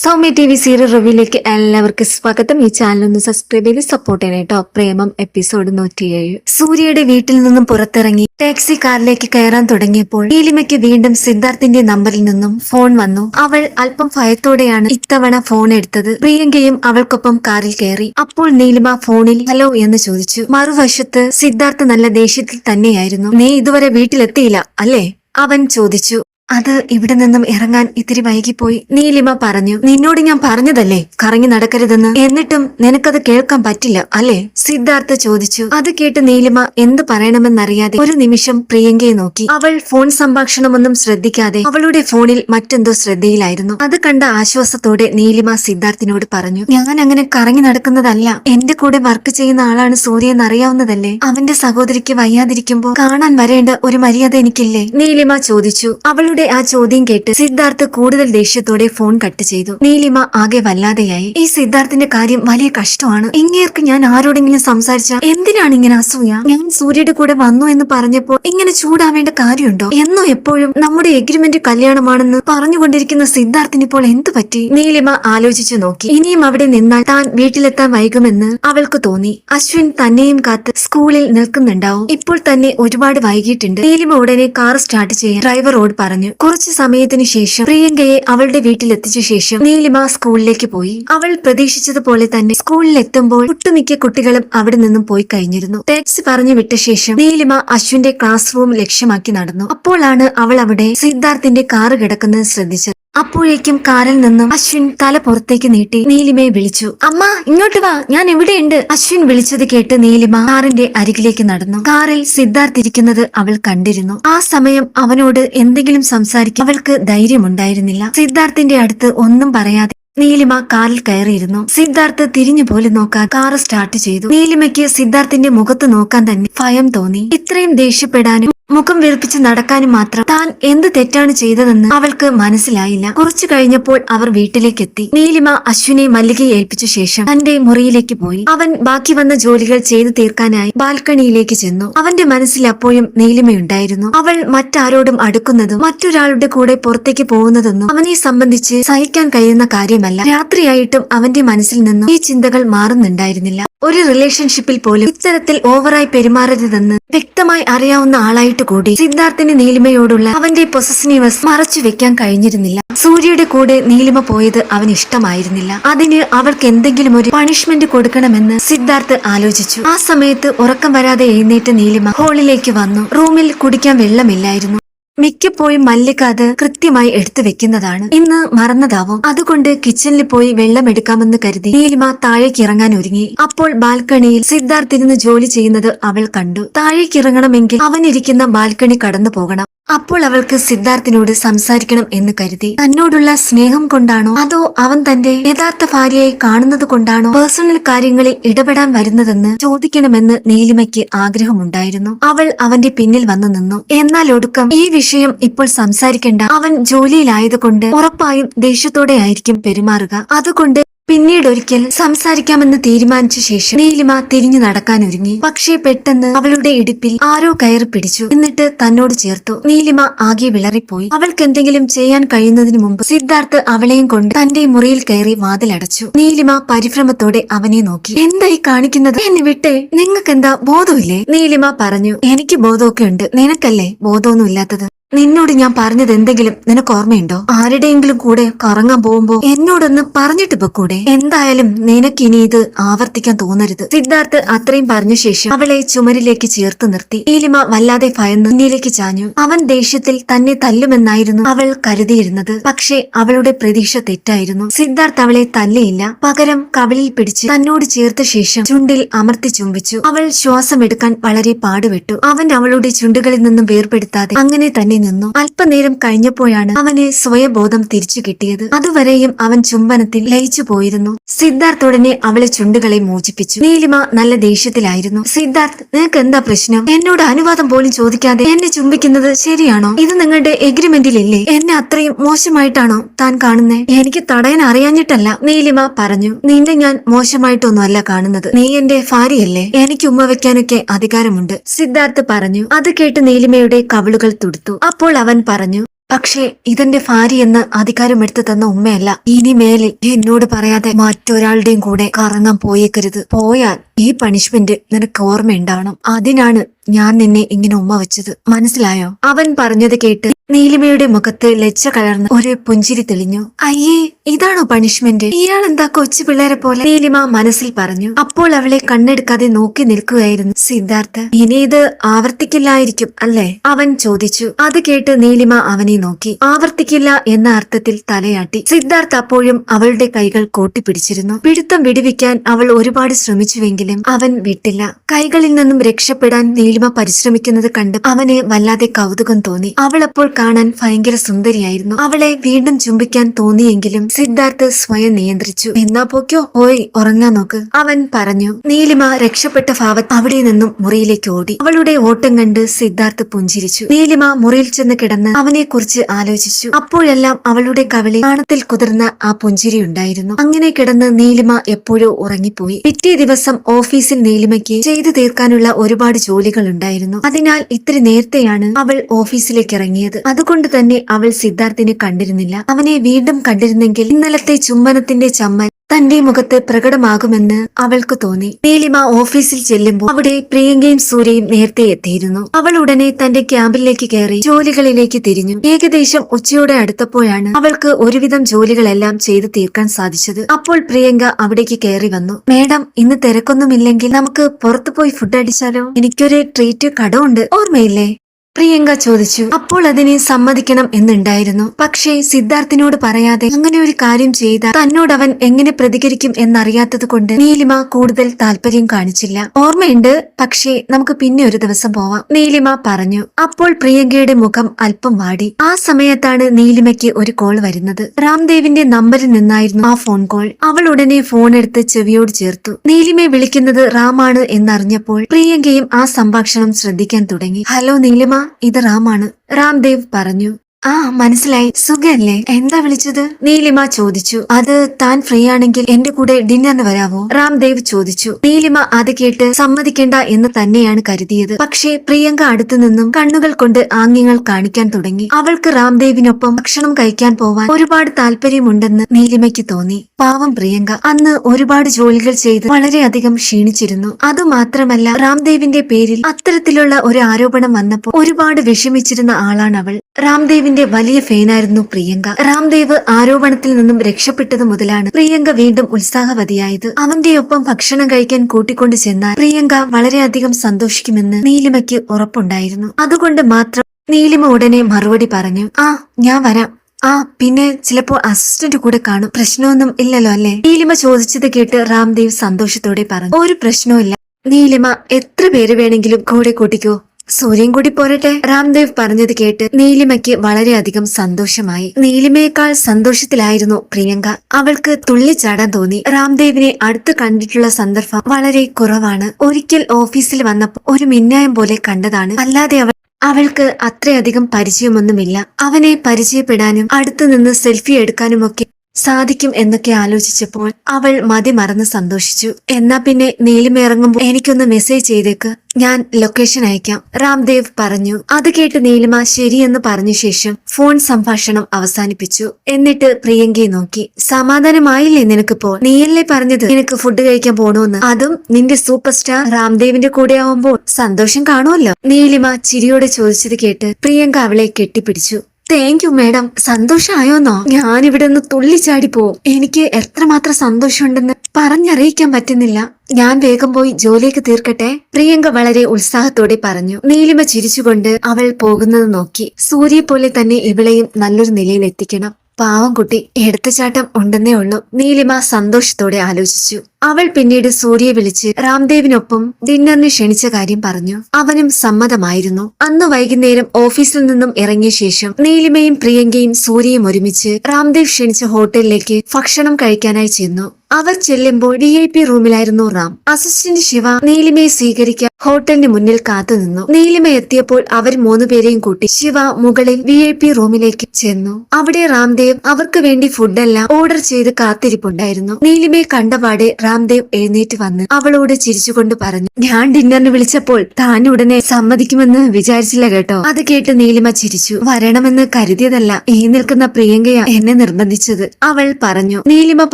Soumya T V serial റിവ്യൂലേക്ക് എല്ലാവർക്കും സ്വാഗതം. ഈ ചാനൽ ഒന്ന് സബ്സ്ക്രൈബ് ചെയ്ത് സപ്പോർട്ട് ചെയ്യണം കേട്ടോ പ്രേമം എപ്പിസോഡ് നൂറ്റിയേഴ്. സൂര്യയുടെ വീട്ടിൽ നിന്നും പുറത്തിറങ്ങി ടാക്സി കാറിലേക്ക് കയറാൻ തുടങ്ങിയപ്പോൾ നീലിമയ്ക്ക് വീണ്ടും സിദ്ധാർത്ഥിന്റെ നമ്പറിൽ നിന്നും ഫോൺ വന്നു. അവൾ അല്പം ഭയത്തോടെയാണ് ഇത്തവണ ഫോൺ എടുത്തത്. പ്രിയങ്കയും അവൾക്കൊപ്പം കാറിൽ കയറി. അപ്പോൾ നീലിമ ഫോണിൽ ഹലോ എന്ന് ചോദിച്ചു. മറുവശത്ത് സിദ്ധാർത്ഥ് നല്ല ദേഷ്യത്തിൽ തന്നെയായിരുന്നു. നീ ഇതുവരെ വീട്ടിലെത്തിയില്ല അല്ലേ? അവൻ ചോദിച്ചു. അത് ഇവിടെ നിന്നും ഇറങ്ങാൻ ഇത്തിരി വൈകിപ്പോയി. നീലിമ പറഞ്ഞു നിന്നോട് ഞാൻ പറഞ്ഞതല്ലേ? കറങ്ങി നടക്കരുതെന്ന്? എന്നിട്ടും നിനക്കത് കേൾക്കാൻ പറ്റില്ല അല്ലേ? സിദ്ധാർത്ഥ ചോദിച്ചു. അത് കേട്ട് നീലിമ എന്ത് പറയണമെന്നറിയാതെ ഒരു നിമിഷം പ്രിയങ്കയെ നോക്കി. അവൾ ഫോൺ സംഭാഷണമൊന്നും ശ്രദ്ധിക്കാതെ അവളുടെ ഫോണിൽ മറ്റെന്തോ ശ്രദ്ധയിലായിരുന്നു. അത് കണ്ട ആശ്വാസത്തോടെ നീലിമ സിദ്ധാർത്ഥിനോട് പറഞ്ഞു ഞാൻ അങ്ങനെ കറങ്ങി നടക്കുന്നതല്ല. എന്റെ കൂടെ വർക്ക് ചെയ്യുന്ന ആളാണ് സൂര്യ എന്നറിയാവുന്നതല്ലേ? അവന്റെ സഹോദരിക്ക് വയ്യാതിരിക്കുമ്പോൾ കാണാൻ വരേണ്ട ഒരു മര്യാദ എനിക്കില്ലേ? നീലിമ ചോദിച്ചു. അവളുടെ ആ ചോദ്യം കേട്ട് സിദ്ധാർത്ഥ് കൂടുതൽ ദേഷ്യത്തോടെ ഫോൺ കട്ട് ചെയ്തു. നീലിമ ആകെ വല്ലാതെയായി. ഈ സിദ്ധാർത്ഥിന്റെ കാര്യം വലിയ കഷ്ടമാണ്. ഇങ്ങേർക്ക് ഞാൻ ആരോടെങ്കിലും സംസാരിച്ച എന്തിനാണ് ഇങ്ങനെ അസൂയ? ഞാൻ സൂര്യയുടെ കൂടെ വന്നു എന്ന് പറഞ്ഞപ്പോൾ ഇങ്ങനെ ചൂടാവേണ്ട കാര്യമുണ്ടോ? എന്നോ എപ്പോഴും നമ്മുടെ എഗ്രിമെന്റ് കല്യാണമാണെന്ന് പറഞ്ഞുകൊണ്ടിരിക്കുന്ന സിദ്ധാർത്ഥിന് ഇപ്പോൾ എന്തു പറ്റി? നീലിമ ആലോചിച്ചു നോക്കി. ഇനിയും അവിടെ നിന്നാൽ താൻ വീട്ടിലെത്താൻ വൈകുമെന്ന് അവൾക്ക് തോന്നി. അശ്വിൻ തന്നെയും കാത്ത് സ്കൂളിൽ നിൽക്കുന്നുണ്ടാവും. ഇപ്പോൾ തന്നെ ഒരുപാട് വൈകിട്ടുണ്ട് നീലിമ ഉടനെ കാർ സ്റ്റാർട്ട് ചെയ്യാൻ ഡ്രൈവറോട് പറഞ്ഞു. കുറച്ചു സമയത്തിന് ശേഷം പ്രിയങ്കയെ അവളുടെ വീട്ടിലെത്തിച്ച ശേഷം നീലിമ സ്കൂളിലേക്ക് പോയി. അവൾ പ്രതീക്ഷിച്ചതുപോലെ തന്നെ സ്കൂളിൽ എത്തുമ്പോൾ ഒട്ടുമിക്ക കുട്ടികളും അവിടെ നിന്നും പോയി കഴിഞ്ഞിരുന്നു. ടാക്സി പറഞ്ഞു വിട്ട ശേഷം നീലിമ അശ്വിന്റെ ക്ലാസ് റൂം ലക്ഷ്യമാക്കി നടന്നു. അപ്പോഴാണ് അവൾ അവിടെ സിദ്ധാർത്ഥിന്റെ കാറ് കിടക്കുന്നത് ശ്രദ്ധിച്ചത്. അപ്പോഴേക്കും കാറിൽ നിന്നും അശ്വിൻ തല പുറത്തേക്ക് നീട്ടി നീലിമയെ വിളിച്ചു. അമ്മ ഇങ്ങോട്ട് വാ. ഞാൻ എവിടെയുണ്ട് അശ്വിൻ വിളിച്ചത് കേട്ട് നീലിമ കാറിന്റെ അരികിലേക്ക് നടന്നു. കാറിൽ സിദ്ധാർത്ഥ് ഇരിക്കുന്നത് അവൾ കണ്ടിരുന്നു. ആ സമയം അവനോട് എന്തെങ്കിലും സംസാരിക്കാൻ അവൾക്ക് ധൈര്യമുണ്ടായിരുന്നില്ല. സിദ്ധാർത്ഥിന്റെ അടുത്ത് ഒന്നും പറയാതെ നീലിമ കാറിൽ കയറിയിരുന്നു. സിദ്ധാർത്ഥ് തിരിഞ്ഞു പോലും നോക്കാൻ കാർ സ്റ്റാർട്ട് ചെയ്തു. നീലിമയ്ക്ക് സിദ്ധാർത്ഥിന്റെ മുഖത്ത് നോക്കാൻ തന്നെ ഭയം തോന്നി. ഇത്രയും ദേഷ്യപ്പെടാനും മുഖം വീർപ്പിച്ച് നടക്കാനും മാത്രം താൻ എന്ത് തെറ്റാണ് ചെയ്തതെന്ന് അവൾക്ക് മനസ്സിലായില്ല. കുറച്ചു കഴിഞ്ഞപ്പോൾ അവർ വീട്ടിലേക്കെത്തി. നീലിമ അശ്വിനെ മല്ലികയെ ഏൽപ്പിച്ച ശേഷം തന്റെ മുറിയിലേക്ക് പോയി. അവൻ ബാക്കി വന്ന ജോലികൾ ചെയ്തു തീർക്കാനായി ബാൽക്കണിയിലേക്ക് ചെന്നു. അവന്റെ മനസ്സിൽ അപ്പോഴും നീലിമയുണ്ടായിരുന്നു. അവൾ മറ്റാരോടും അടുക്കുന്നതും മറ്റൊരാളുടെ കൂടെ പുറത്തേക്ക് പോകുന്നതൊന്നും അവനെ സംബന്ധിച്ച് സഹിക്കാൻ കഴിയുന്ന കാര്യമല്ല. രാത്രിയായിട്ടും അവന്റെ മനസ്സിൽ നിന്നും ഈ ചിന്തകൾ മാറുന്നുണ്ടായിരുന്നില്ല. ഒരു റിലേഷൻഷിപ്പിൽ പോലും ഇത്തരത്തിൽ ഓവറായി പെരുമാറരുതെന്ന് വ്യക്തമായി അറിയാവുന്ന ആളായിട്ട് കൂടി സിദ്ധാർത്ഥിന് നീലിമയോടുള്ള അവന്റെ പൊസസീവ്നെസ് മറച്ചു വെക്കാൻ കഴിഞ്ഞിരുന്നില്ല. സൂര്യയുടെ കൂടെ നീലിമ പോയത് അവന് ഇഷ്ടമായിരുന്നില്ല. അതിന് അവൾക്ക് എന്തെങ്കിലും ഒരു പണിഷ്മെന്റ് കൊടുക്കണമെന്ന് സിദ്ധാർത്ഥ് ആലോചിച്ചു. ആ സമയത്ത് ഉറക്കം വരാതെ എഴുന്നേറ്റ് നീലിമ ഹോളിലേക്ക് വന്നു. റൂമിൽ കുടിക്കാൻ വെള്ളമില്ലായിരുന്നു. മിക്കപ്പോഴും മല്ലിക അത് കൃത്യമായി എടുത്തു വെക്കുന്നതാണ്. ഇന്ന് മറന്നതാവും. അതുകൊണ്ട് കിച്ചണിൽ പോയി വെള്ളം എടുക്കാമെന്ന് കരുതി നീലിമ താഴേക്ക് ഇറങ്ങാൻ ഒരുങ്ങി. അപ്പോൾ ബാൽക്കണിയിൽ സിദ്ധാർത്ഥിരുന്ന് ജോലി ചെയ്യുന്നത് അവൾ കണ്ടു. താഴേക്ക് ഇറങ്ങണമെങ്കിൽ അവനിരിക്കുന്ന ബാൽക്കണി കടന്നു പോകണം. അപ്പോൾ അവൾക്ക് സിദ്ധാർത്ഥിനോട് സംസാരിക്കണം എന്ന് കരുതി. തന്നോടുള്ള സ്നേഹം കൊണ്ടാണോ? അതോ അവൻ തന്റെ യഥാർത്ഥ ഭാര്യയായി കാണുന്നത് കൊണ്ടാണോ പേഴ്സണൽ കാര്യങ്ങളിൽ ഇടപെടാൻ വരുന്നതെന്ന് ചോദിക്കണമെന്ന് നീലിമയ്ക്ക് ആഗ്രഹമുണ്ടായിരുന്നു. അവൾ അവന്റെ പിന്നിൽ വന്നു നിന്നു. എന്നാൽ ഒടുക്കം ഈ വിഷയം ഇപ്പോൾ സംസാരിക്കേണ്ട. അവൻ ജോലിയിലായതുകൊണ്ട് ഉറപ്പായും ദേഷ്യത്തോടെ ആയിരിക്കും പെരുമാറുക. അതുകൊണ്ട് പിന്നീട് ഒരിക്കൽ സംസാരിക്കാമെന്ന് തീരുമാനിച്ച ശേഷം നീലിമ തിരിഞ്ഞു നടക്കാൻ ഒരുങ്ങി പക്ഷേ പെട്ടെന്ന് അവളുടെ ഇടുപ്പിൽ ആരോ കയറി പിടിച്ചു. എന്നിട്ട് തന്നോട് ചേർത്തു. നീലിമ ആകെ വിളറിപ്പോയി. അവൾക്ക് എന്തെങ്കിലും ചെയ്യാൻ കഴിയുന്നതിന് മുമ്പ് സിദ്ധാർത്ഥ് അവളെയും കൊണ്ട് തന്റെ മുറിയിൽ കയറി വാതിലടച്ചു. നീലിമ പരിഭ്രമത്തോടെ അവനെ നോക്കി. എന്തായി കാണിക്കുന്നത്? എന്നെ വിട്ടേ നിങ്ങൾക്ക് എന്താ ബോധമില്ലേ? നീലിമ പറഞ്ഞു എനിക്ക് ബോധമൊക്കെ ഉണ്ട്. നിനക്കല്ലേ ബോധമൊന്നും ഇല്ലാത്തത്? നിന്നോട് ഞാൻ പറഞ്ഞത് എന്തെങ്കിലും നിനക്ക് ഓർമ്മയുണ്ടോ? ആരുടെയെങ്കിലും കൂടെ കറങ്ങാൻ പോകുമ്പോ എന്നോടൊന്ന് പറഞ്ഞിട്ട് പൊക്കൂടെ എന്തായാലും നിനക്ക് ഇനി ഇത് ആവർത്തിക്കാൻ തോന്നരുത്. സിദ്ധാർത്ഥ് അത്രയും പറഞ്ഞ ശേഷം അവളെ ചുമരിലേക്ക് ചേർത്ത് നിർത്തി. നീലിമ വല്ലാതെ ഭയന്ന് മുന്നിലേക്ക് ചാഞ്ഞു. അവൻ ദേഷ്യത്തിൽ തന്നെ തല്ലുമെന്നായിരുന്നു അവൾ കരുതിയിരുന്നത്. പക്ഷേ അവളുടെ പ്രതീക്ഷ തെറ്റായിരുന്നു. സിദ്ധാർത്ഥ് അവളെ തല്ലിയില്ല. പകരം കവിളിൽ പിടിച്ച് തന്നോട് ചേർത്ത ശേഷം ചുണ്ടിൽ അമർത്തി ചുംബിച്ചു. അവൾ ശ്വാസം എടുക്കാൻ വളരെ പാടുപെട്ടു. അവൻ അവളുടെ ചുണ്ടുകളിൽ നിന്നും വേർപെടുത്താതെ അങ്ങനെ തന്നെ നിന്നു? അല്പനേരം കഴിഞ്ഞപ്പോഴാണ് അവനെ സ്വയബോധം തിരിച്ചു കിട്ടിയത്. അതുവരെയും അവൻ ചുംബനത്തിൽ ലയിച്ചു പോയിരുന്നു. സിദ്ധാർത്ഥ് ഉടനെ അവളെ ചുണ്ടുകളെ മോചിപ്പിച്ചു. നീലിമ നല്ല ദേഷ്യത്തിലായിരുന്നു. സിദ്ധാർത്ഥ് നിനക്ക് എന്താ പ്രശ്നം? എന്നോട് അനുവാദം പോലും ചോദിക്കാതെ എന്നെ ചുംബിക്കുന്നത് ശരിയാണോ? ഇത് നിങ്ങളുടെ എഗ്രിമെന്റിലില്ലേ? എന്നെ അത്രയും മോശമായിട്ടാണോ താൻ കാണുന്നേ? എനിക്ക് തടയാൻ അറിയാഞ്ഞിട്ടല്ല നീലിമ പറഞ്ഞു. നിന്നെ ഞാൻ മോശമായിട്ടൊന്നുമല്ല കാണുന്നത്. നീ എന്റെ ഭാര്യയല്ലേ? എനിക്ക് ഉമ്മ വെക്കാനൊക്കെ അധികാരമുണ്ട് സിദ്ധാർത്ഥ് പറഞ്ഞു. അത് കേട്ട് നീലിമയുടെ കവിളുകൾ തുടുത്തു. അപ്പോൾ അവൻ പറഞ്ഞു പക്ഷേ ഇതെന്റെ ഭാര്യ എന്ന് അധികാരം എടുത്തു തന്ന ഉമ്മയല്ല. ഇനി മേലിൽ എന്നോട് പറയാതെ മറ്റൊരാളുടെയും കൂടെ കറങ്ങാൻ പോയേക്കരുത്. പോയാൽ ഈ പണിഷ്മെന്റ് നിനക്ക് ഓർമ്മയുണ്ടാവണം അതിനാണ് ഞാൻ നിന്നെ ഇങ്ങനെ ഉമ്മ വെച്ചത്. മനസ്സിലായോ? അവൻ പറഞ്ഞത് കേട്ട് നീലിമയുടെ മുഖത്ത് ലജ്ജ കലർന്ന് ഒരു പുഞ്ചിരി തെളിഞ്ഞു. അയ്യേ ഇതാണോ പണിഷ്മെന്റ് ഇയാൾ എന്താ കൊച്ചു പിള്ളേരെ പോലെ? നീലിമ മനസ്സിൽ പറഞ്ഞു. അപ്പോൾ അവളെ കണ്ണെടുക്കാതെ നോക്കി നിൽക്കുകയായിരുന്നു സിദ്ധാർത്ഥ്. ഇനി ഇത് ആവർത്തിക്കില്ലായിരിക്കും അല്ലേ? അവൻ ചോദിച്ചു. അത് കേട്ട് നീലിമ അവനെ നോക്കി. ആവർത്തിക്കില്ല എന്ന അർത്ഥത്തിൽ തലയാട്ടി. സിദ്ധാർത്ഥ് അപ്പോഴും അവളുടെ കൈകൾ കോട്ടിപ്പിടിച്ചിരുന്നു. പിടുത്തം വിടുവിക്കാൻ അവൾ ഒരുപാട് ശ്രമിച്ചുവെങ്കിലും അവൻ വിട്ടില്ല. കൈകളിൽ നിന്നും രക്ഷപ്പെടാൻ നീലിമ പരിശ്രമിക്കുന്നത് കണ്ട് അവന് വല്ലാതെ കൗതുകം തോന്നി. അവളപ്പോൾ കാണാൻ ഭയങ്കര സുന്ദരിയായിരുന്നു. അവളെ വീണ്ടും ചുംബിക്കാൻ തോന്നിയെങ്കിലും സിദ്ധാർത്ഥ് സ്വയം നിയന്ത്രിച്ചു. എന്നാ പോക്കോ ഓയ് ഉറങ്ങാൻ നോക്ക്. അവൻ പറഞ്ഞു. നീലിമ രക്ഷപ്പെട്ട ഭാവത്ത് അവിടെ നിന്നും മുറിയിലേക്ക് ഓടി. അവളുടെ ഓട്ടം കണ്ട് സിദ്ധാർത്ഥ് പുഞ്ചിരിച്ചു. നീലിമ മുറിയിൽ ചെന്ന് കിടന്ന് അവനെ കുറിച്ച് ആലോചിച്ചു. അപ്പോഴെല്ലാം അവളുടെ കവളിൽ കാണത്തിൽ കുതിർന്ന ആ പുഞ്ചിരി ഉണ്ടായിരുന്നു അങ്ങനെ കിടന്ന് നീലിമ എപ്പോഴോ ഉറങ്ങിപ്പോയി. പിറ്റേ ദിവസം ഓഫീസിൽ നീലിമയ്ക്ക് ചെയ്തു തീർക്കാനുള്ള ഒരുപാട് ജോലികൾ ഉണ്ടായിരുന്നു. അതിനാൽ ഇത്തിരി നേരത്തെയാണ് അവൾ ഓഫീസിലേക്ക് ഇറങ്ങിയത്. അതുകൊണ്ട് തന്നെ അവൾ സിദ്ധാർത്ഥിനെ കണ്ടിരുന്നില്ല. അവനെ വീണ്ടും കണ്ടിരുന്നെങ്കിൽ ഇന്നലത്തെ ചുംബനത്തിന്റെ ചമ്മൽ തന്റെ മുഖത്ത് പ്രകടമാകുമെന്ന് അവൾക്ക് തോന്നി. നീലിമ ഓഫീസിൽ ചെല്ലുമ്പോൾ അവിടെ പ്രിയങ്കയും സൂര്യയും നേരത്തെ എത്തിയിരുന്നു. അവൾ ഉടനെ തന്റെ ക്യാമ്പിലേക്ക് കയറി ജോലികളിലേക്ക് തിരിഞ്ഞു. ഏകദേശം ഉച്ചയോടെ അടുത്തപ്പോഴാണ് അവൾക്ക് ഒരുവിധം ജോലികളെല്ലാം ചെയ്തു തീർക്കാൻ സാധിച്ചത്. അപ്പോൾ പ്രിയങ്ക അവിടേക്ക് കയറി വന്നു. മേഡം ഇന്ന് തിരക്കൊന്നുമില്ലെങ്കിൽ നമുക്ക് പുറത്തു പോയി ഫുഡ് അടിച്ചാലോ? എനിക്കൊരു ട്രീറ്റ് കടമുണ്ട്. ഓർമ്മയില്ലേ? പ്രിയങ്ക ചോദിച്ചു അപ്പോൾ അതിനെ സമ്മതിക്കണം എന്നുണ്ടായിരുന്നു. പക്ഷേ സിദ്ധാർത്ഥിനോട് പറയാതെ അങ്ങനെ ഒരു കാര്യം ചെയ്ത തന്നോട് അവൻ എങ്ങനെ പ്രതികരിക്കും എന്നറിയാത്തത് കൊണ്ട് നീലിമ കൂടുതൽ താല്പര്യം കാണിച്ചില്ല. ഓർമ്മയുണ്ട് പക്ഷേ നമുക്ക് പിന്നെ ഒരു ദിവസം പോവാം നീലിമ പറഞ്ഞു. അപ്പോൾ പ്രിയങ്കയുടെ മുഖം അല്പം വാടി. ആ സമയത്താണ് നീലിമയ്ക്ക് ഒരു കോൾ വരുന്നത്. രാംദേവിന്റെ നമ്പറിൽ നിന്നായിരുന്നു ആ ഫോൺ കോൾ. അവൾ ഉടനെ ഫോൺ എടുത്ത് ചെവിയോട് ചേർത്തു. നീലിമയെ വിളിക്കുന്നത് റാമാണ് എന്നറിഞ്ഞപ്പോൾ പ്രിയങ്കയും ആ സംഭാഷണം ശ്രദ്ധിക്കാൻ തുടങ്ങി. ഹലോ നീലിമ. ഇത് റാമാണ്. രാംദേവ് പറഞ്ഞു. ആ മനസ്സിലായി. സുഖല്ലേ? എന്താ വിളിച്ചത്? നീലിമ ചോദിച്ചു. അത് താൻ ഫ്രീ ആണെങ്കിൽ എന്റെ കൂടെ ഡിന്നറിന് വരാവോ? രാംദേവ് ചോദിച്ചു. നീലിമ അത് കേട്ട് സമ്മതിക്കേണ്ട എന്ന് തന്നെയാണ് കരുതിയത്. പക്ഷേ പ്രിയങ്ക അടുത്തു നിന്നും കണ്ണുകൾ കൊണ്ട് ആംഗ്യങ്ങൾ കാണിക്കാൻ തുടങ്ങി. അവൾക്ക് രാംദേവിനൊപ്പം ഭക്ഷണം കഴിക്കാൻ പോവാൻ ഒരുപാട് താല്പര്യമുണ്ടെന്ന് നീലിമയ്ക്ക് തോന്നി. പാവം പ്രിയങ്ക അന്ന് ഒരുപാട് ജോലികൾ ചെയ്ത് വളരെയധികം ക്ഷീണിച്ചിരുന്നു. അതുമാത്രമല്ല രാംദേവിന്റെ പേരിൽ അത്തരത്തിലുള്ള ഒരു ആരോപണം വന്നപ്പോൾ ഒരുപാട് വിഷമിച്ചിരുന്ന ആളാണ് അവൾ രാംദേവിന്റെ വലിയ ഫെയിനായിരുന്നു പ്രിയങ്ക. രാംദേവ് ആരോപണത്തിൽ നിന്നും രക്ഷപ്പെട്ടത് മുതലാണ് പ്രിയങ്ക വീണ്ടും ഉത്സാഹവതിയായത്. അവന്റെ ഒപ്പം ഭക്ഷണം കഴിക്കാൻ കൂട്ടിക്കൊണ്ടു ചെന്നാൽ പ്രിയങ്ക വളരെയധികം സന്തോഷിക്കുമെന്ന് നീലിമയ്ക്ക് ഉറപ്പുണ്ടായിരുന്നു. അതുകൊണ്ട് മാത്രം നീലിമ ഉടനെ മറുപടി പറഞ്ഞു ആ ഞാൻ വരാം. ആ പിന്നെ ചിലപ്പോൾ അസിസ്റ്റന്റ് കൂടെ കാണും. പ്രശ്നമൊന്നും ഇല്ലല്ലോ അല്ലേ? നീലിമ ചോദിച്ചത് കേട്ട് രാംദേവ് സന്തോഷത്തോടെ പറഞ്ഞു ഒരു പ്രശ്നവുമില്ല നീലിമ എത്ര പേര് വേണമെങ്കിലും കൂടെ കൂട്ടിക്കോ. സൂര്യൻ കൂടി പോരട്ടെ? രാംദേവ് പറഞ്ഞത് കേട്ട് നീലിമയ്ക്ക് വളരെയധികം സന്തോഷമായി. നീലിമയേക്കാൾ സന്തോഷത്തിലായിരുന്നു പ്രിയങ്ക. അവൾക്ക് തുള്ളിച്ചാടാൻ തോന്നി. രാംദേവിനെ അടുത്ത് കണ്ടിട്ടുള്ള സന്ദർഭം വളരെ കുറവാണ്. ഒരിക്കൽ ഓഫീസിൽ വന്നപ്പോൾ ഒരു മിന്നായം പോലെ കണ്ടതാണ്. അല്ലാതെ അവൾ അവൾക്ക് അത്രയധികം പരിചയമൊന്നുമില്ല. അവനെ പരിചയപ്പെടാനും അടുത്തു നിന്ന് സെൽഫി എടുക്കാനുമൊക്കെ സാധിക്കും എന്നൊക്കെ ആലോചിച്ചപ്പോൾ അവൾ മതി മറന്ന് സന്തോഷിച്ചു. എന്നാ പിന്നെ നീലിമയിറങ്ങുമ്പോൾ എനിക്കൊന്ന് മെസ്സേജ് ചെയ്തേക്ക്. ഞാൻ ലൊക്കേഷൻ അയക്കാം. രാംദേവ് പറഞ്ഞു. അത് കേട്ട് നീലിമ ശരിയെന്ന് പറഞ്ഞ ശേഷം ഫോൺ സംഭാഷണം അവസാനിപ്പിച്ചു. എന്നിട്ട് പ്രിയങ്കയെ നോക്കി. സമാധാനമായില്ലേ നിനക്കിപ്പോൾ? നീയല്ലേ പറഞ്ഞത് നിനക്ക് ഫുഡ് കഴിക്കാൻ പോണോന്ന്? അതും നിന്റെ സൂപ്പർ സ്റ്റാർ രാംദേവിന്റെ കൂടെ ആവുമ്പോൾ സന്തോഷം കാണുമല്ലോ? നീലിമ ചിരിയോടെ ചോദിച്ചത് കേട്ട് പ്രിയങ്ക അവളെ കെട്ടിപ്പിടിച്ചു. താങ്ക് യു മാഡം സന്തോഷമായോന്നോ ഞാൻ ഇവിടെ നിന്ന് തുള്ളിച്ചാടി പോവും. എനിക്ക് എത്രമാത്രം സന്തോഷമുണ്ടെന്ന് പറഞ്ഞറിയിക്കാൻ പറ്റുന്നില്ല. ഞാൻ വേഗം പോയി ജോലിയൊക്കെ തീർക്കട്ടെ? പ്രിയങ്ക വളരെ ഉത്സാഹത്തോടെ പറഞ്ഞു. നീലിമ ചിരിച്ചുകൊണ്ട് അവൾ പോകുന്നത് നോക്കി. സൂര്യ പോലെ തന്നെ ഇവളെയും നല്ലൊരു നിലയിൽ എത്തിക്കണം പാവം കുട്ടി എടുത്തുചാട്ടം ഉണ്ടെന്നേ ഉള്ളൂ. നീലിമ സന്തോഷത്തോടെ ആലോചിച്ചു. അവൾ പിന്നീട് സൂര്യയെ വിളിച്ച് രാംദേവിനൊപ്പം ഡിന്നറിന് ക്ഷണിച്ച കാര്യം പറഞ്ഞു. അവനും സമ്മതമായിരുന്നു. അന്ന് വൈകുന്നേരം ഓഫീസിൽ നിന്നും ഇറങ്ങിയ ശേഷം നീലിമയും പ്രിയങ്കയും സൂര്യയും ഒരുമിച്ച് രാംദേവ് ക്ഷണിച്ച ഹോട്ടലിലേക്ക് ഭക്ഷണം കഴിക്കാനായി ചെന്നു. അവർ ചെല്ലുമ്പോൾ ഡി ഐ പി റൂമിലായിരുന്നു റാം. അസിസ്റ്റന്റ് ശിവ നീലിമയെ സ്വീകരിക്കാൻ ഹോട്ടലിന് മുന്നിൽ കാത്തുനിന്നു നീലിമ എത്തിയപ്പോൾ അവർ മൂന്നുപേരെയും കൂട്ടി ശിവ മുകളിൽ വി ഐ പി റൂമിലേക്ക് ചെന്നു. അവിടെ റാംദേവ് അവർക്ക് വേണ്ടി ഫുഡെല്ലാം ഓർഡർ ചെയ്ത് കാത്തിരിപ്പുണ്ടായിരുന്നു. നീലിമയെ കണ്ടപാടെ റാംദേവ് എഴുന്നേറ്റ് വന്ന് അവളോട് ചിരിച്ചുകൊണ്ട് പറഞ്ഞു ഞാൻ ഡിന്നറിന് വിളിച്ചപ്പോൾ താൻ ഉടനെ സമ്മതിക്കുമെന്ന് വിചാരിച്ചില്ല കേട്ടോ. അത് കേട്ട് നീലിമ ചിരിച്ചു. വരണമെന്ന് കരുതിയതല്ല. ഈ നിൽക്കുന്ന പ്രിയങ്കയാ എന്നെ നിർബന്ധിച്ചത് അവൾ പറഞ്ഞു. നീലിമ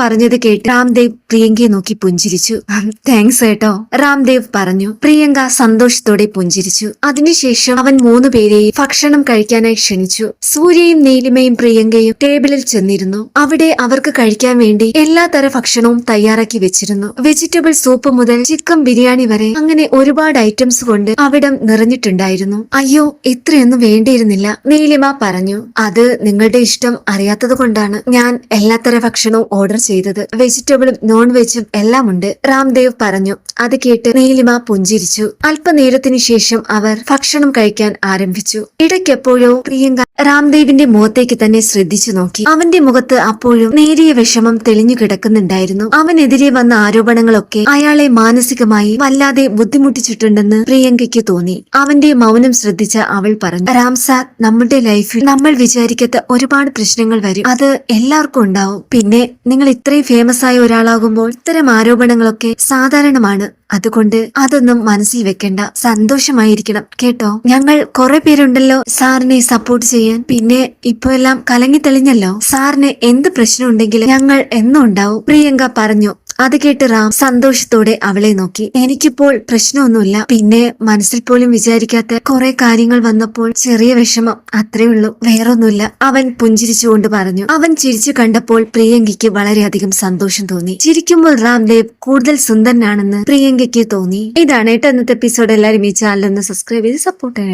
പറഞ്ഞത് കേട്ട് രാംദേവ് പ്രിയങ്കയെ നോക്കി പുഞ്ചിരിച്ചു. താങ്ക്സ് കേട്ടോ രാംദേവ് പറഞ്ഞു. പ്രിയങ്ക സന്തോഷത്തോടെ പുഞ്ചിരിച്ചു. അതിനുശേഷം അവൻ മൂന്നു പേരെയും ഭക്ഷണം കഴിക്കാനായി ക്ഷണിച്ചു. സൂര്യയും നീലിമയും പ്രിയങ്കയും ടേബിളിൽ ചെന്നിരുന്നു. അവിടെ അവർക്ക് കഴിക്കാൻ വേണ്ടി എല്ലാ തര ഭക്ഷണവും തയ്യാറാക്കി വെച്ചിരുന്നു. വെജിറ്റബിൾ സൂപ്പ് മുതൽ ചിക്കൻ ബിരിയാണി വരെ അങ്ങനെ ഒരുപാട് ഐറ്റംസ് കൊണ്ട് അവിടം നിറഞ്ഞിട്ടുണ്ടായിരുന്നു. അയ്യോ ഇത്രയൊന്നും വേണ്ടിയിരുന്നില്ല നീലിമ പറഞ്ഞു. അത് നിങ്ങളുടെ ഇഷ്ടം അറിയാത്തത് കൊണ്ടാണ് ഞാൻ എല്ലാത്തര ഭക്ഷണവും ഓർഡർ ചെയ്തത്. വെജിറ്റബിളും നോൺ വെജും എല്ലാം ഉണ്ട് രാംദേവ് പറഞ്ഞു. അത് കേട്ട് നീലിമ പുഞ്ചിരിച്ചു. അല്പനേരത്തിനു ശേഷം അവർ ഭക്ഷണം കഴിക്കാൻ ആരംഭിച്ചു. ഇടയ്ക്കെപ്പോഴോ പ്രിയങ്ക രാംദേവിന്റെ മുഖത്തേക്ക് തന്നെ ശ്രദ്ധിച്ചു നോക്കി. അവന്റെ മുഖത്ത് അപ്പോഴും നേരിയ വിഷമം തെളിഞ്ഞു കിടക്കുന്നുണ്ടായിരുന്നു. അവനെതിരെ വന്ന ആരോപണങ്ങളൊക്കെ അയാളെ മാനസികമായി വല്ലാതെ ബുദ്ധിമുട്ടിച്ചിട്ടുണ്ടെന്ന് പ്രിയങ്കയ്ക്ക് തോന്നി. അവന്റെ മൗനം ശ്രദ്ധിച്ച അവൾ പറഞ്ഞു രാം സാർ നമ്മുടെ ലൈഫിൽ നമ്മൾ വിചാരിക്കാത്ത ഒരുപാട് പ്രശ്നങ്ങൾ വരും. അത് എല്ലാവർക്കും ഉണ്ടാവും. പിന്നെ നിങ്ങൾ ഇത്രയും ഫേമസ് ആയ ഒരാളാകുമ്പോൾ ഇത്തരം ആരോപണങ്ങളൊക്കെ സാധാരണമാണ്. അതുകൊണ്ട് അതൊന്നും മനസ്സിൽ വെക്കണ്ട. സന്തോഷമായിരിക്കണം. കേട്ടോ? ഞങ്ങൾ കുറെ പേരുണ്ടല്ലോ സാറിനെ സപ്പോർട്ട് ചെയ്യാൻ. പിന്നെ ഇപ്പൊ എല്ലാം കലങ്ങി തെളിഞ്ഞല്ലോ. സാറിന് എന്ത് പ്രശ്നം ഉണ്ടെങ്കിലും ഞങ്ങൾ എന്നും ഉണ്ടാവും. പ്രിയങ്ക പറഞ്ഞു. അത് കേട്ട് റാം സന്തോഷത്തോടെ അവളെ നോക്കി. എനിക്കിപ്പോൾ പ്രശ്നമൊന്നുമില്ല. പിന്നെ മനസ്സിൽ പോലും വിചാരിക്കാത്ത കുറെ കാര്യങ്ങൾ വന്നപ്പോൾ ചെറിയ വിഷമം. അത്രേ ഉള്ളൂ. വേറൊന്നുമില്ല. അവൻ പുഞ്ചിരിച്ചുകൊണ്ട് പറഞ്ഞു. അവൻ ചിരിച്ചു കണ്ടപ്പോൾ പ്രിയങ്കയ്ക്ക് വളരെയധികം സന്തോഷം തോന്നി. ചിരിക്കുമ്പോൾ റാംദേവ് കൂടുതൽ സുന്ദരനാണെന്ന് പ്രിയങ്കയ്ക്ക് തോന്നി. ഇതാണ് ഇന്നത്തെ എപ്പിസോഡ് എല്ലാവരും ഈ ചാനൽ ഒന്ന് സബ്സ്ക്രൈബ് ചെയ്ത് സപ്പോർട്ട് ചെയ്യണം.